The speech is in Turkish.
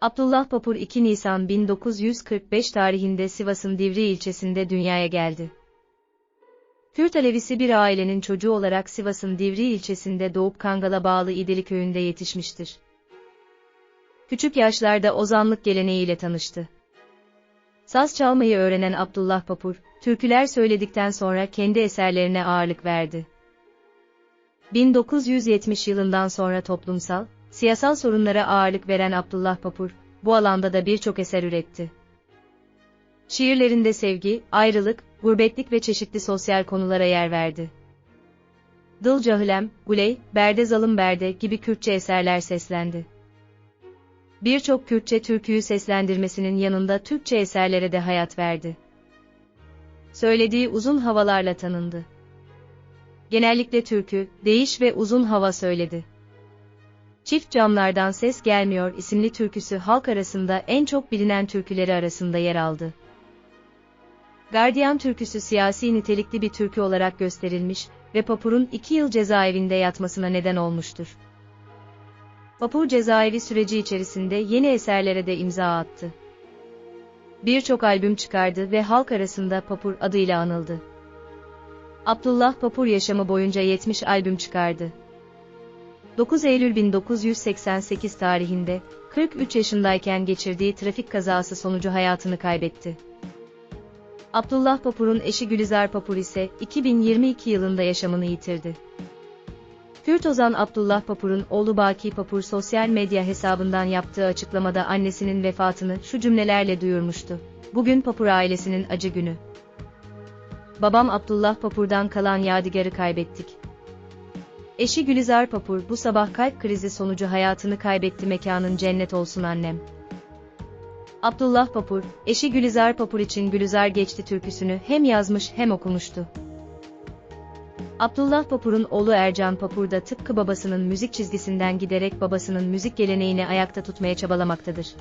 Abdullah Papur 2 Nisan 1945 tarihinde Sivas'ın Divri ilçesinde dünyaya geldi. Kürt Alevisi bir ailenin çocuğu olarak Sivas'ın Divri ilçesinde doğup Kangal'a bağlı İdili köyünde yetişmiştir. Küçük yaşlarda ozanlık geleneğiyle tanıştı. Saz çalmayı öğrenen Abdullah Papur, türküler söyledikten sonra kendi eserlerine ağırlık verdi. 1970 yılından sonra toplumsal, siyasal sorunlara ağırlık veren Abdullah Papur, bu alanda da birçok eser üretti. Şiirlerinde sevgi, ayrılık, gurbetlik ve çeşitli sosyal konulara yer verdi. Dıl Cahilem, Guley, Berde Zalım Berde gibi Kürtçe eserler seslendi. Birçok Kürtçe türküyü seslendirmesinin yanında Türkçe eserlere de hayat verdi. Söylediği uzun havalarla tanındı. Genellikle türkü, değiş ve uzun hava söyledi. Çift Camlardan Ses Gelmiyor isimli türküsü halk arasında en çok bilinen türküleri arasında yer aldı. Gardiyan türküsü siyasi nitelikli bir türkü olarak gösterilmiş ve Papur'un iki yıl cezaevinde yatmasına neden olmuştur. Papur cezaevi süreci içerisinde yeni eserlere de imza attı. Birçok albüm çıkardı ve halk arasında Papur adıyla anıldı. Abdullah Papur yaşamı boyunca 70 albüm çıkardı. 9 Eylül 1988 tarihinde, 43 yaşındayken geçirdiği trafik kazası sonucu hayatını kaybetti. Abdullah Papur'un eşi Gülizar Papur ise 2022 yılında yaşamını yitirdi. Kürt ozan Abdullah Papur'un oğlu Baki Papur sosyal medya hesabından yaptığı açıklamada annesinin vefatını şu cümlelerle duyurmuştu. Bugün Papur ailesinin acı günü. Babam Abdullah Papur'dan kalan yadigarı kaybettik. Eşi Gülizar Papur bu sabah kalp krizi sonucu hayatını kaybetti mekanın cennet olsun annem. Abdullah Papur, eşi Gülizar Papur için Gülizar Geçti türküsünü hem yazmış hem okumuştu. Abdullah Papur'un oğlu Ercan Papur da tıpkı babasının müzik çizgisinden giderek babasının müzik geleneğini ayakta tutmaya çabalamaktadır.